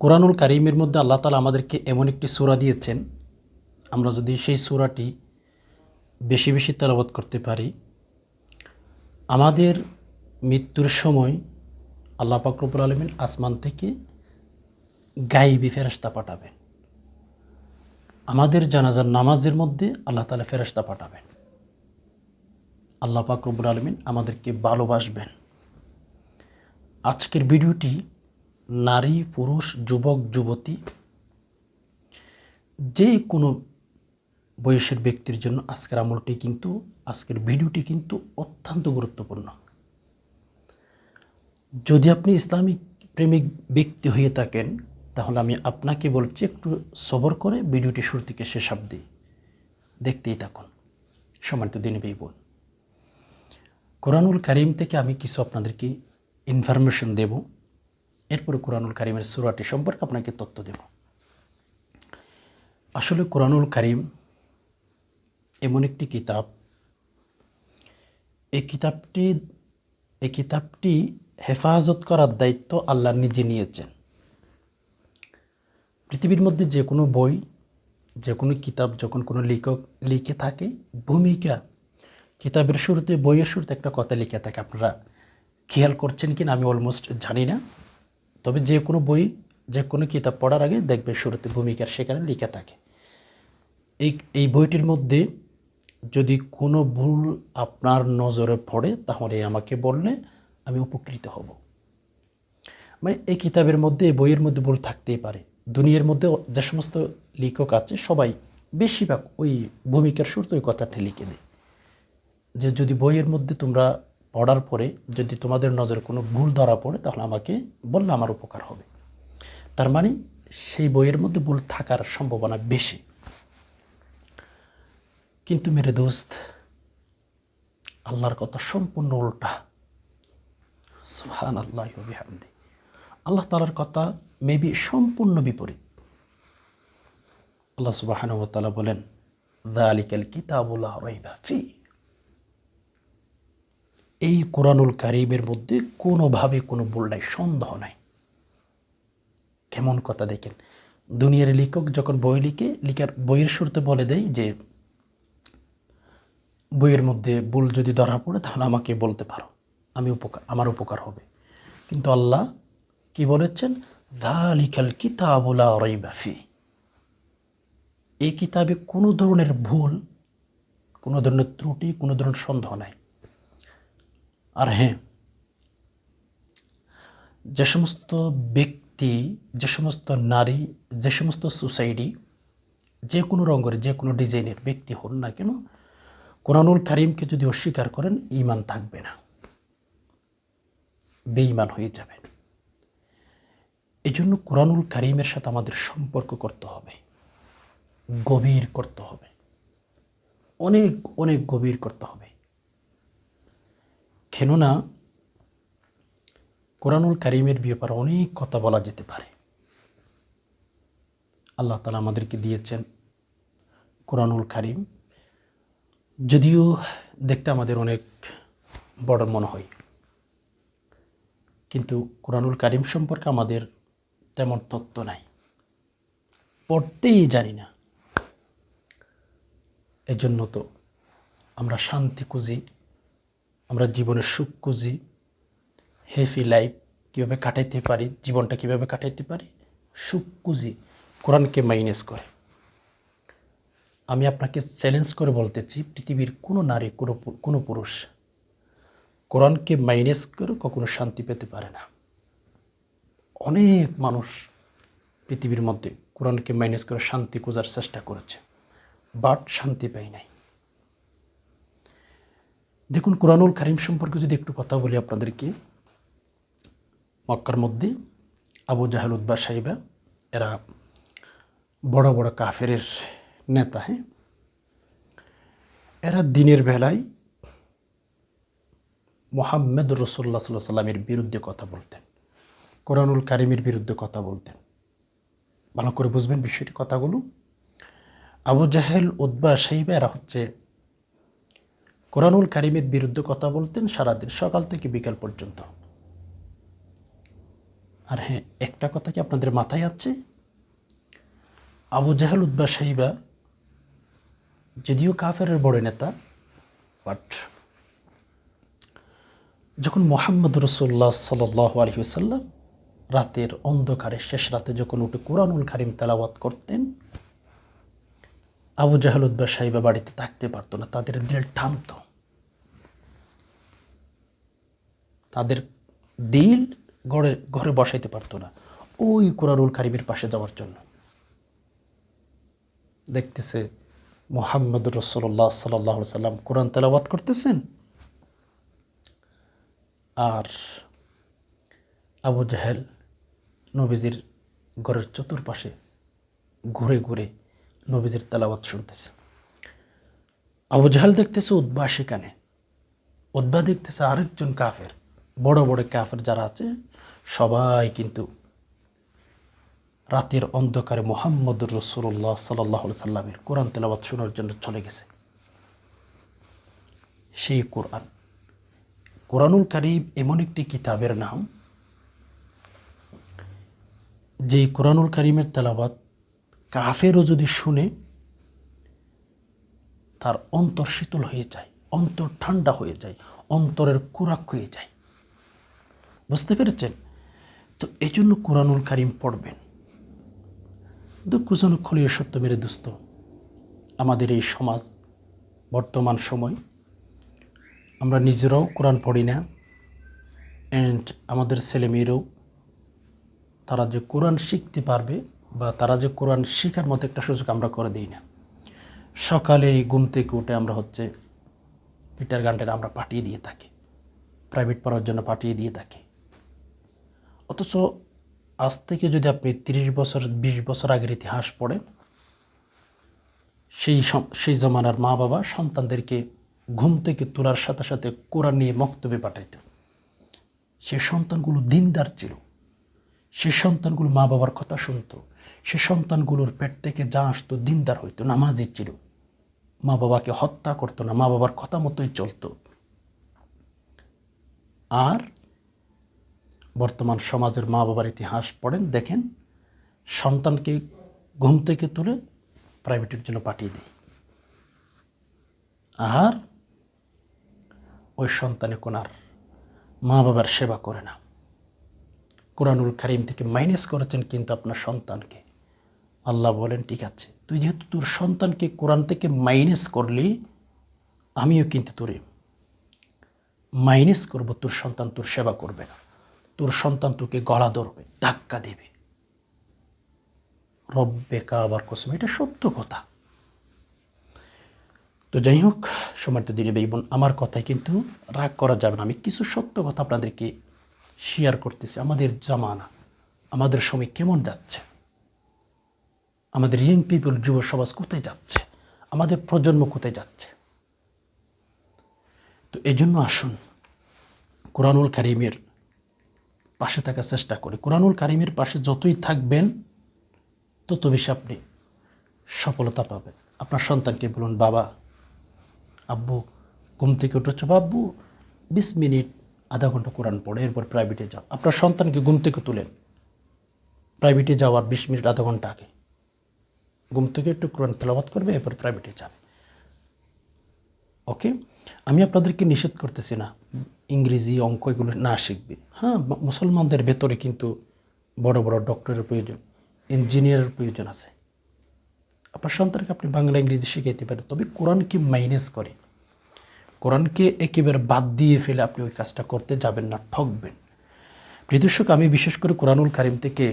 কোরআনুল কারিমের মধ্যে আল্লাহ তালা আমাদেরকে এমন একটি সূরা দিয়েছেন, আমরা যদি সেই সূরাটি বেশি বেশি তেলাবাদ করতে পারি, আমাদের মৃত্যুর সময় আল্লাহ পাকরবুল আলমিন আসমান থেকে গাইবি ফেরস্তা পাঠাবেন। আমাদের জানাজার নামাজের মধ্যে আল্লাহ তালা ফেরস্তা পাঠাবেন। আল্লাহ পাকরবুল আলমিন আমাদেরকে ভালোবাসবেন। আজকের ভিডিওটি নারী, পুরুষ, যুবক, যুবতী যে কোনো বয়সের ব্যক্তির জন্য আজকের আমলটি কিন্তু, আজকের ভিডিওটি কিন্তু অত্যন্ত গুরুত্বপূর্ণ। যদি আপনি ইসলামিক প্রেমিক ব্যক্তি হয়ে থাকেন, তাহলে আমি আপনাকে বলছি, একটু সবর করে ভিডিওটি শুরু থেকে শেষ অবধি দেখতেই থাকুন। সম্মানিত দিনবেই বোন, কোরআনুল কারিম থেকে আমি কিছু আপনাদেরকে ইনফরমেশন দেব। এরপরে কোরআনুল কারিমের সুরাটি সম্পর্কে আপনাকে তথ্য দেব। আসলে কোরআনুল কারিম এমন একটি কিতাব। এই কিতাবটি এই কিতাবটি হেফাজত করার দায়িত্ব আল্লাহ নিজে নিয়েছেন। পৃথিবীর মধ্যে যে কোনো বই, যে কোনো কিতাব যখন কোনো লেখক লিখে থাকে, ভূমিকা কিতাবের শুরুতে, বইয়ের শুরুতে একটা কথা লিখে থাকে। আপনারা খেয়াল করছেন কিনা আমি অলমোস্ট জানি না। তবে যে কোনো বই, যে কোনো কিতাব পড়ার আগে দেখবে শুরুতে ভূমিকার সেখানে লিখে থাকে। এই এই বইটির মধ্যে যদি কোনো ভুল আপনার নজরে পড়ে, তাহলে আমাকে বললে আমি উপকৃত হব। মানে এই কিতাবের মধ্যে, এই বইয়ের মধ্যে ভুল থাকতেই পারে। দুনিয়ার মধ্যে যে সমস্ত লেখক আছে, সবাই বেশিরভাগ ওই ভূমিকার শুরুতে ওই কথাটি লিখে দেয়। যে যদি বইয়ের মধ্যে তোমরা পড়ার পরে যদি তোমাদের নজরে কোনো ভুল ধরা পড়ে, তাহলে আমাকে বললে আমার উপকার হবে। তার মানে সেই বইয়ের মধ্যে ভুল থাকার সম্ভাবনা বেশি। কিন্তু মেরে দোস্ত, আল্লাহর কথা সম্পূর্ণ উল্টা। সুহান আল্লাহ বিহামদি। আল্লাহ তালার কথা মেবি সম্পূর্ণ বিপরীত। আল্লাহ সুবাহান তালা বলেন দা আলিকাল কিতাবুল্লাহ রইবা ফি। এই কোরআনুল কারিমের মধ্যে কোনোভাবে কোনো ভুল নাই, সন্দেহ নাই। কেমন কথা দেখেন? দুনিয়ার লেখক যখন বই লিখে, লিখার বইয়ের শুরুতে বলে দেয় যে, বইয়ের মধ্যে ভুল যদি ধরা পড়ে, তাহলে আমাকে বলতে পারো। আমি উপকার, আমার উপকার হবে। কিন্তু আল্লাহ কি বলেছেন? দালিকাল কিতাবুলা রইবাফি এই কিতাবে কোনো ধরনের ভুল, কোনো ধরনের ত্রুটি, কোনো ধরনের সন্দেহ নাই। আর হ্যাঁ যে সমস্ত ব্যক্তি, যে সমস্ত নারী, যে সমস্ত সোসাইটি, যে কোনো রঙের, যে কোনো ডিজাইনের ব্যক্তি হন না কেন, কোরআনুল কারিমকে যদি অস্বীকার করেন ইমান থাকবে না। বেঈমান হয়ে যাবেন। এই জন্য কোরআনুল কারিমের সাথে আমাদের সম্পর্ক করতে হবে। গভীর করতে হবে। অনেক অনেক গভীর করতে হবে। কেননা কোরআনুল কারিমের ব্যাপারে অনেক কথা বলা যেতে পারে। আল্লাহ তালা আমাদেরকে দিয়েছেন কোরআনুল কারিম। যদিও দেখতে আমাদের অনেক বড় মনে হয়, কিন্তু কোরআনুল কারিম সম্পর্কে আমাদের তেমন তত্ত্ব নাই। পড়তেই জানি না। এজন্য তো আমরা শান্তি খুঁজি আমরা জীবনের সুখ খুঁজি হ্যাপি লাইফ কীভাবে কাটাইতে পারি, জীবনটা কীভাবে কাটাইতে পারি, সুখ খুঁজি, কোরআনকে মাইনেস করে। আমি আপনাকে চ্যালেঞ্জ করে বলতেছি, পৃথিবীর কোনো নারী, কোনো কোনো পুরুষ কোরআনকে মাইনেস করে কখনো শান্তি পেতে পারে না। অনেক মানুষ পৃথিবীর মধ্যে কোরআনকে মাইনেস করে শান্তি খোঁজার চেষ্টা করেছে বাট শান্তি পাই নাই। দেখুন, কোরআনুল কারিম সম্পর্কে যদি একটু কথা বলি আপনাদেরকে, মক্কার মধ্যে আবু জাহাল উদ্বা সাহিবা, এরা বড় বড় কাফের নেতা হ্যাঁ? এরা দিনের বেলায় মোহাম্মদ রসুল্লাহ সাল্লাহ সাল্লামের বিরুদ্ধে কথা বলতেন, কোরআনুল কারিমের বিরুদ্ধে কথা বলতেন। ভালো করে বুঝবেন বিষয়টি কথাগুলো। আবু জাহেল উদ্বা সাহিবা এরা হচ্ছে কোরআনুল কারিমের বিরুদ্ধে কথা বলতেন সারাদিন, সকাল থেকে বিকাল পর্যন্ত। আর হ্যাঁ একটা কথা কি আপনাদের মাথায় আছে? আবু জাহাল উদ্বা সাহিবা যদিও কাফের বড় নেতা বাট যখন মোহাম্মদ রসুল্লাহ সাল্লাহ আলহিসাল্লাম রাতের অন্ধকারে, শেষ রাতে যখন উঠে কোরআনুল কারিম তেলাওয়াত করতেন আবু জাহাল উদ্বা সাহিবা বাড়িতে থাকতে পারতো না, তাদের দিল টানত। তাদের দিল ঘরে ঘরে বসাইতে পারতো না, ওই কোরআনুল কারিমের পাশে যাওয়ার জন্য। দেখতেছে মোহাম্মদ রসল্লাহ সাল্লাহ সাল্লাম কোরআন তেলাওয়াত করতেছেন, আর আবু জাহেল নবীজির ঘরের চতুর্পাশে ঘুরে ঘুরে নবীজির তেলাওয়াত শুনতেছে। আবু জাহেল দেখতেছে উদ্বা সেখানে। উদ্বা দেখতেছে আরেকজন কাফের। বড় বড় কাফের যারা আছে, সবাই কিন্তু রাতের অন্ধকারে মোহাম্মদ রসুল্লাহ সাল্লাহ সাল্লামের কোরআন তেলাবাদ শোনার জন্য চলে গেছে। সেই কোরআন। কোরআনুল কারিম এমন একটি কিতাবের নাম, যেই কোরআনুল কারিমের তেলাবাদ কাফেরও যদি শুনে, তার অন্তর শীতল হয়ে যায়, অন্তর ঠান্ডা হয়ে যায়, অন্তরের কুরাক হয়ে যায়। বুঝতে পেরেছেন? তো এই জন্য কোরআনুল কারিম পড়বেন। দুঃখজনক খলীয় সত্য মেরে দুস্থ আমাদের এই সমাজ, বর্তমান সময়, আমরা নিজেরাও কোরআন পড়ি না অ্যান্ড আমাদের ছেলেমেয়েরাও, তারা যে কোরআন শিখতে পারবে বা তারা যে কোরআন শেখার মতো একটা সুযোগ আমরা করে দিই না। সকালে ঘুম থেকে উঠে আমরা হচ্ছে পিটার গানটা আমরা পাঠিয়ে দিয়ে থাকি। প্রাইভেট পড়ার জন্য পাঠিয়ে দিয়ে থাকি। অথচ আজ থেকে যদি আপনি তিরিশ বছর, বিশ বছর আগের ইতিহাস পড়েন, সেই সেই জমানার মা বাবা সন্তানদেরকে ঘুম থেকে তোলার সাথে সাথে কোরআন নিয়ে মক্তবে পাঠাইত। সে সন্তানগুলো দিনদার ছিল। সে সন্তানগুলো মা বাবার কথা শুনতো। সে সন্তানগুলোর পেট থেকে যা আসতো দিনদার হইতো নামাজি ছিল। মা বাবাকে হত্যা করতো না, মা বাবার কথা মতোই চলতো। আর বর্তমান সমাজের মা বাবার ইতিহাস পড়েন, দেখেন, সন্তানকে ঘুম থেকে তুলে প্রাইভেটের জন্য পাঠিয়ে দেয়। আর ওই সন্তানে কোনার মা বাবার সেবা করে না। কোরআনুল কারিম থেকে মাইনাস করেছেন কিন্তু আপনার সন্তানকে। আল্লাহ বলেন, ঠিক আছে, তুই যেহেতু তোর সন্তানকে কোরআন থেকে মাইনাস করলি, আমিও কিন্তু তোরে মাইনাস করব, তোর সন্তান তোর সেবা করবে না। তোর সন্তান তোকে গলা ধরবে, ধাক্কা দেবে। রব্বে কাবার কসম, এটা সত্য কথা। তো যাই হোক সমার্থ দিনে বেই বোন, আমার কথায় কিন্তু রাগ করা যাবে না। আমি কিছু সত্য কথা আপনাদেরকে শেয়ার করতেছি। আমাদের জামানা, আমাদের সময় কেমন যাচ্ছে? আমাদের ইয়ং পিপল যুব সমাজ কোথায় যাচ্ছে? আমাদের প্রজন্ম কোথায় যাচ্ছে? তো এই জন্য আসুন, কোরআনুল কারিমের পাশে থাকার চেষ্টা করি। কোরআনুল কারিমের পাশে যতই থাকবেন, তত বেশি আপনি সফলতা পাবেন। আপনার সন্তানকে বলুন, বাবা, আব্বু, ঘুম থেকে উঠেছ? আব্বু বিশ মিনিট, আধা ঘণ্টা কোরআন পড়ে, এরপর প্রাইভেটে যাও। আপনার সন্তানকে ঘুম থেকে তুলেন। প্রাইভেটে যাওয়ার বিশ মিনিট, আধা ঘণ্টা আগে। ঘুম থেকে একটু কোরআন তেলাবাত করবে, এরপর প্রাইভেটে যাবে। ওকে আমি আপনাদেরকে নিষেধ করতেছি না, ইংরেজি অঙ্ক এগুলো না শিখবে। হ্যাঁ মুসলমানদের ভেতরে কিন্তু বড় বড় ডক্টরের প্রয়োজন ইঞ্জিনিয়ারের প্রয়োজন আছে। আপনার সন্তানকে আপনি বাংলা, ইংরেজি শিখাইতে পারেন, তবে কোরআনকে মাইনাস করে কোরআনকে একেবারে বাদ দিয়ে ফেলে আপনি ওই কাজটা করতে যাবেন না, ঠকবেন। প্রিয়দর্শক আমি বিশেষ করে কোরআনুল কারিম থেকে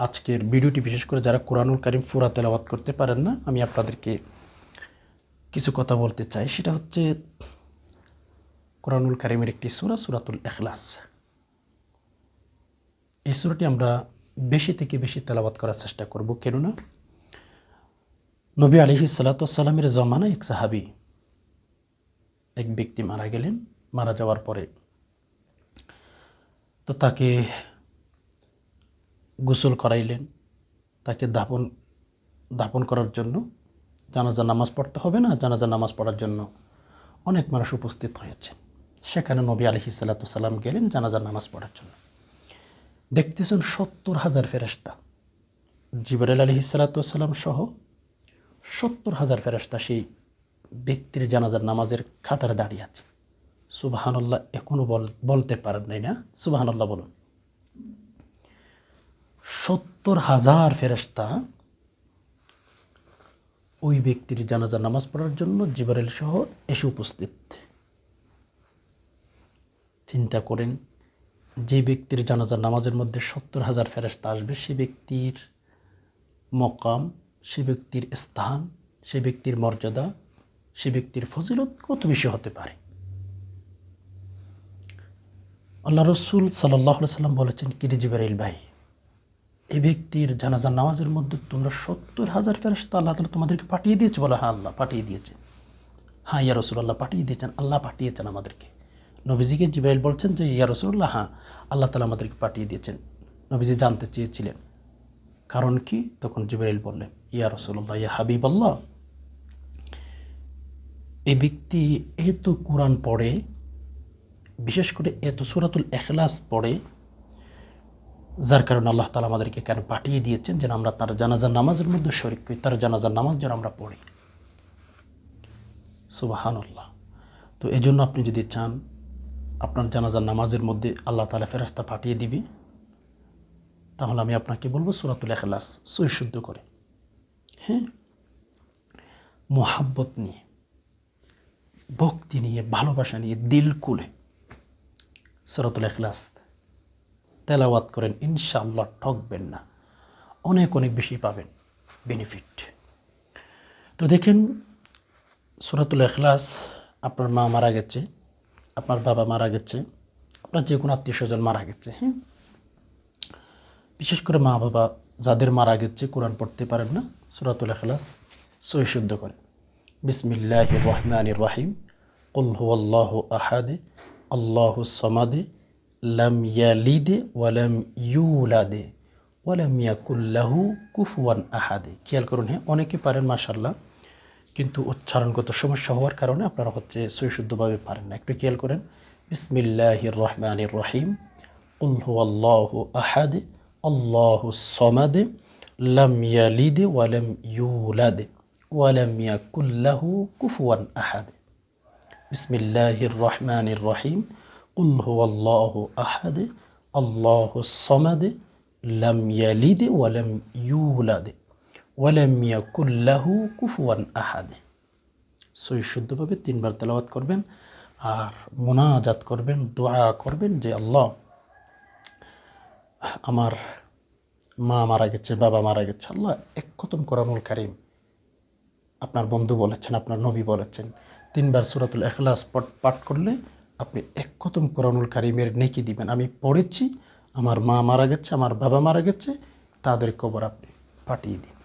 আজকের ভিডিওটি, বিশেষ করে যারা কোরআনুল কারিম ফুরা তেলাওয়াত করতে পারেন না, আমি আপনাদেরকে কিছু কথা বলতে চাই। সেটা হচ্ছে কোরআনুল কারিমের একটি সুরা, সুরাতুল এখলাস এই সুরাটি আমরা বেশি থেকে বেশি তেলাবাত করার চেষ্টা করব। কেননা নবী আলহি সালাতামের জমানা এক সাহাবি, এক ব্যক্তি মারা গেলেন। মারা যাওয়ার পরে তো তাকে গোসল করাইলেন। তাকে দাপন দাপন করার জন্য জানাজা নামাজ পড়তে হবে না, জানাজা নামাজ পড়ার জন্য অনেক মানুষ উপস্থিত হয়েছে। সেখানে নবী আলহি সাল্লাতাম গেলেন জানাজার নামাজ পড়ার জন্য। দেখতেছেন সত্তর হাজার ফেরেস্তা জিবরাল আলহি সালাতাম সহ সত্তর হাজার ফেরেস্তা সেই ব্যক্তির জানাজার নামাজের খাতারে দাঁড়িয়ে আছে। সুবাহান্লাহ এখনও বল, বলতে পারেন নাই না। সুবাহান্লাহ বলুন। সত্তর হাজার ফেরেস্তা ওই ব্যক্তির জানাজার নামাজ পড়ার জন্য জিবরাইল সহ এসে উপস্থিত। চিন্তা করেন, যে ব্যক্তির জানাজার নামাজের মধ্যে সত্তর হাজার ফেরেস্তা আসবে, সে ব্যক্তির মকাম, সে ব্যক্তির স্থান, সে ব্যক্তির মর্যাদা, সে ব্যক্তির ফজিলত কত বেশি হতে পারে? আল্লাহ রসুল সাল্লাহ সাল্লাম বলেছেন, কিরি জিবারিল ভাই এই ব্যক্তির জানাজার নামাজের মধ্যে তোমরা সত্তর হাজার ফেরস্তা আল্লাহ তালা তোমাদেরকে পাঠিয়ে দিয়েছে বলে হ্যাঁ আল্লাহ পাঠিয়ে দিয়েছে। হ্যাঁ ইয়া রসুল আল্লাহ পাঠিয়ে দিয়েছেন, আল্লাহ পাঠিয়েছেন আমাদেরকে। নবীজিকে জিবাইল বলছেন যে, ইয়া রসুল্লাহ হ্যাঁ আল্লাহ তালা আমাদেরকে পাঠিয়ে দিয়েছেন। নবীজি জানতে চেয়েছিলেন। কারণ কি? তখন জিবাইল বললেন, ইয়া রসুল্লাহ ইয়া হাবিব আল্লাহ এই ব্যক্তি এত কোরআন পড়ে, বিশেষ করে এত সুরাতুল এখলাস পড়ে যার কারণে আল্লাহ তালা আমাদেরকে কেন পাঠিয়ে দিয়েছেন যেন আমরা তার জানাজার নামাজের মধ্যে শরিক করি তার জানাজার নামাজ যেন আমরা পড়ি। সুবাহানুল্লাহ। তো এই জন্য আপনি যদি চান, আপনার জানাজার নামাজের মধ্যে আল্লাহ তালা ফেরাস্তা পাঠিয়ে দিবি, তাহলে আমি আপনাকে বলব সুরাতুল এখলাস সৈশুদ্ধ করে। হ্যাঁ? মোহাব্বত নিয়ে, ভক্তি নিয়ে, ভালোবাসা নিয়ে, দিল কুলে সুরাতুল এখলাস তেলাওয়াত করেন, ইনশাআল্লাহ ঠকবেন না। অনেক অনেক বেশি পাবেন বেনিফিট তো দেখেন, সুরাতুল এখলাস আপনার মা মারা গেছে, আপনার বাবা মারা গেছে, আপনার যে কোনো আত্মীয় স্বজন মারা গেছে হ্যাঁ? বিশেষ করে মা বাবা যাদের মারা গেছে, কোরআন পড়তে পারেন না, সুরাতুল এখলাস শুদ্ধ করেন বিসমিল্লাহ রহমান রাহিম। হুয়াল্লাহ আহাদে, আল্লাহ সমাদে লাম ইয়ালিদে ওয়ালাম ইউলাদে ওয়ালাম ইয়াকুল্লাহু কুফওয়ান আহাদে খেয়াল করুন হ্যাঁ অনেকে পারেন মাশাল্লাহ কিন্তু উচ্চারণগত সমস্যা হওয়ার কারণে আপনারা হচ্ছে সৈশুদ্ধভাবে পারেন না। একটু খেয়াল করেন বিসমিল্লাহ রহমান রহিম, কুল হুয়াল্লাহ আহাদে, আল্লাহ সমাদে লাম ইয়ালিদে ওয়ালাম ইউলাদে ওয়ালাম ইয়াকুল্লাহু কুফওয়ান আহাদে বিসমিল্লাহির রহমানির রহিম কুল হুয়াল্লাহু আহাদে আল্লাহু সমাদে লাম ইয়ালিদে ওয়ালাম ইউলাদে ওয়ালাম ইয়াকুল্লাহু কুফওয়ান আহাদে সই শুদ্ধভাবে তিনবার তেলাওয়াত করবেন আর মোনাজাত করবেন, দোয়া করবেন যে আল্লাহ, আমার মা মারা গেছে, বাবা মারা গেছে, আল্লাহ এক খতম করানুল কারিম। আপনার বন্ধু বলেছেন, আপনার নবী বলেছেন। তিনবার সুরাতুল এখলাস পাঠ করলে আপনি এক খতম করানুল কারিমের নেকি দিবেন। আমি পড়েছি, আমার মা মারা গেছে, আমার বাবা মারা গেছে, তাদের কবর আপনি পাঠিয়ে দিন।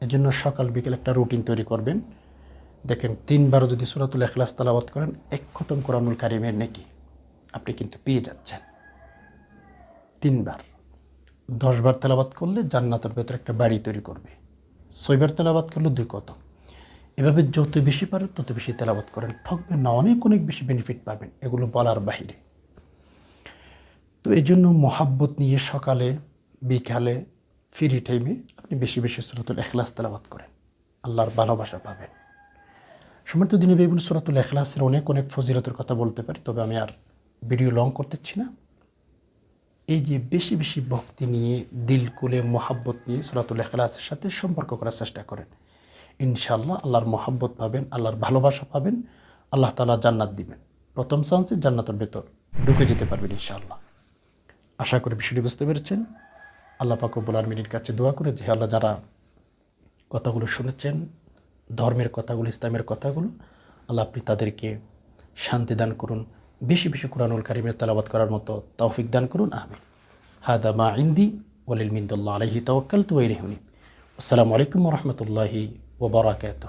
এজন্য সকাল বিকেল একটা রুটিন তৈরি করবেন। দেখেন তিনবার যদি সুরাতুল এখলাস তালাবাত করেন, এক খতম করানুল কারিমের নেকি আপনি কিন্তু পেয়ে যাচ্ছেন। তিনবার। দশবার তেলাবাত করলে জান্নাতের ভেতরে একটা বাড়ি তৈরি করবে। ছয়বার তেলাবাত করলে দুই কত এভাবে যত বেশি পারেন, তত বেশি তেলাবাত করেন। ঠকবেন না, অনেক অনেক বেশি বেনিফিট পাবেন এগুলো বলার বাহিরে। তো এই জন্য মহাব্বত নিয়ে সকালে, বিকালে ফ্রি টাইমে আপনি বেশি বেশি সুরাতুল এখলাস তেলাবাত করেন। আল্লাহর ভালোবাসা পাবেন। সমর্থ দিনে বেগুন সুরাতুল এখলাসের অনেক অনেক ফজিরতের কথা বলতে পারি, তবে আমি আর ভিডিও লং করতেছি না। এই যে বেশি বেশি ভক্তি নিয়ে, দিল, কুলে মহাব্বত নিয়ে সুরাতুল এখলাসের সাথে সম্পর্ক করার চেষ্টা করেন। ইনশাল্লাহ আল্লাহর মহাব্বত পাবেন, আল্লাহর ভালোবাসা পাবেন, আল্লাহ তালা জান্নাত দিবেন। প্রথম চান্সে জান্নাতের ভেতর, ঢুকে যেতে পারবেন ইনশাআল্লাহ। আশা করি বিষয়টি বুঝতে পেরেছেন। আল্লাহ পাকবুল আলমিনের কাছে দোয়া করে যে আল্লাহ যারা কথাগুলো শুনেছেন, ধর্মের কথাগুলো, ইসলামের কথাগুলো, আল্লাহ আপনি তাদেরকে শান্তি দান করুন। বেশি বেশি কোরআনুল কারিমের তালাবাদ করার মতো তৌফিক দান করুন। আমি হাদা মা ইন্দি ওয়ালিল মিন্দুল্লাহ আলহি তওয়াক্কাল তু ইলাইহি আসসালামু আলাইকুম রহমতুল্লাহি وبركاته.